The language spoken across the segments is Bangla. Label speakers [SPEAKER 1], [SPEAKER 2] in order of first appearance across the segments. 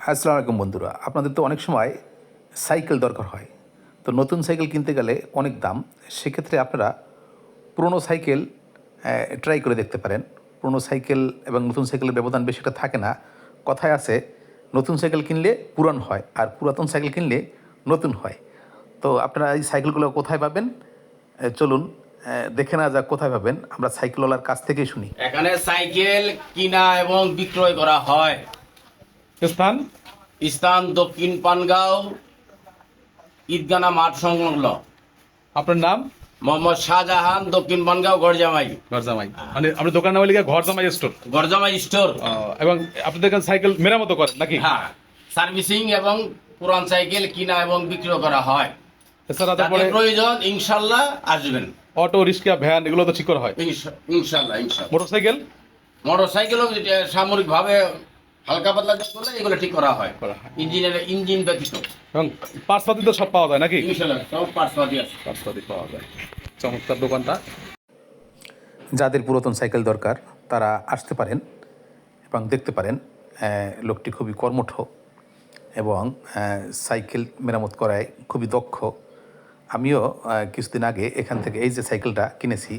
[SPEAKER 1] আসসালামু আলাইকুম বন্ধুরা। আপনাদের তো অনেক সময় সাইকেল দরকার হয়। তো নতুন সাইকেল কিনতে গেলে অনেক দাম। সেক্ষেত্রে আপনারা পুরনো সাইকেল ট্রাই করে দেখতে পারেন। পুরনো সাইকেল এবং নতুন সাইকেলের ব্যবধান বেশিটা থাকে না। কথায় আছে, নতুন সাইকেল কিনলে পুরান হয় আর পুরাতন সাইকেল কিনলে নতুন হয়। তো আপনারা এই সাইকেলগুলো কোথায় পাবেন? চলুন দেখে না যাক কোথায় পাবেন। আমরা সাইকেলওয়ালার কাছ থেকেই শুনি।
[SPEAKER 2] এখানে সাইকেল কিনা এবং বিক্রয় করা হয়।
[SPEAKER 3] স্থান?
[SPEAKER 2] স্থান দক্ষিণ পানগাঁও ঈদগানা মাঠ সংলগ্ন।
[SPEAKER 3] আপনার নাম?
[SPEAKER 2] মোহাম্মদ শাহজাহান দক্ষিণ পানগাঁও গড়জামাই।
[SPEAKER 3] ঘরজামাই মানে আপনার দোকান নাম লিখে ঘরজামাই স্টোর।
[SPEAKER 2] গড়জামাই স্টোর।
[SPEAKER 3] এবং আপনাদের এখানে সাইকেল মেরামতো করেন নাকি?
[SPEAKER 2] হ্যাঁ সার্ভিসিং এবং পুরান সাইকেল কিনা এবং বিক্রয় করা হয়।
[SPEAKER 3] এছাড়া তারপরে
[SPEAKER 2] প্রয়োজন ইনশাল্লাহ আসবেন।
[SPEAKER 3] অটো রিক্সা ভ্যান এগুলো তো ঠিক করা হয়।
[SPEAKER 2] ইনশাল্লাহ ইনশাল্লাহ।
[SPEAKER 3] মোটর সাইকেল
[SPEAKER 2] মোটর সাইকেলও সামরিক ভাবে হালকা পাতলা যা করলে এগুলো ঠিক করা হয়।
[SPEAKER 3] করা।
[SPEAKER 2] ইঞ্জিনের ইঞ্জিন ব্যতীত।
[SPEAKER 3] এবং পাঁচপাতি তো সব পাওয়া যায় নাকি?
[SPEAKER 2] সব পার্সপাতি আছে।
[SPEAKER 3] পাঁচপাতি পাওয়া যায়। চমৎকার দোকানটা।
[SPEAKER 1] যাদের পুরাতন সাইকেল দরকার তারা আসতে পারেন এবং দেখতে পারেন লোকটি খুবই কর্মঠ এবং সাইকেল মেরামত করায় খুবই দক্ষ। আমিও কিছুদিন আগে এখান থেকে এই যে সাইকেলটা কিনেছি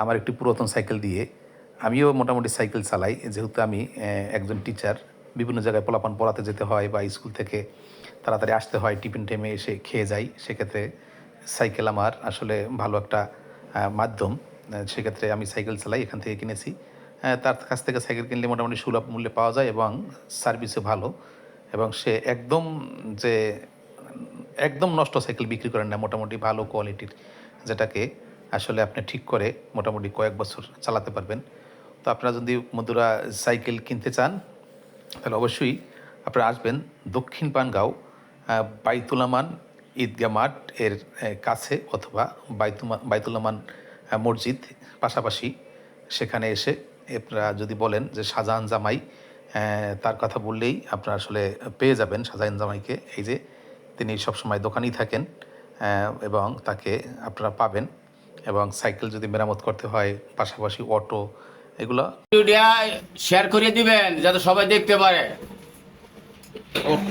[SPEAKER 1] আমার একটি পুরাতন সাইকেল দিয়ে আমিও মোটামুটি সাইকেল চালাই, যেহেতু আমি একজন টিচার বিভিন্ন জায়গায় পোলাপান পড়াতে যেতে হয় বা স্কুল থেকে তাড়াতাড়ি আসতে হয়, টিফিন টাইমে এসে খেয়ে যাই, সেক্ষেত্রে সাইকেল আমার আসলে ভালো একটা মাধ্যম। সেক্ষেত্রে আমি সাইকেল চালাই, এখান থেকে কিনেছি। তার কাছ থেকে সাইকেল কিনলে মোটামুটি সুলভ মূল্যে পাওয়া যায় এবং সার্ভিসও ভালো এবং সে একদম যে, একদম নষ্ট সাইকেল বিক্রি করেন না, মোটামুটি ভালো কোয়ালিটির যেটাকে আসলে আপনি ঠিক করে মোটামুটি কয়েক বছর চালাতে পারবেন। তো আপনারা যদি মধুরা সাইকেল কিনতে চান, তাহলে অবশ্যই আপনারা আসবেন দক্ষিণ পানগাঁও বাইতুলামান ঈদগাহ মাঠ এর কাছে অথবা বাইতুমা বাইতুলামান মসজিদ পাশাপাশি সেখানে এসে আপনারা যদি বলেন যে শাহজাহান জামাই তার কথা বললেই আপনারা আসলে পেয়ে যাবেন শাহজাহান জামাইকে। এই যে তিনি সবসময় দোকানেই থাকেন এবং তাকে আপনারা পাবেন এবং সাইকেল যদি মেরামত করতে হয়, পাশাপাশি অটো এগুলো?
[SPEAKER 2] ভিডিও শেয়ার করে দিবেন যাতে সবাই দেখতে পারে।
[SPEAKER 3] ওকে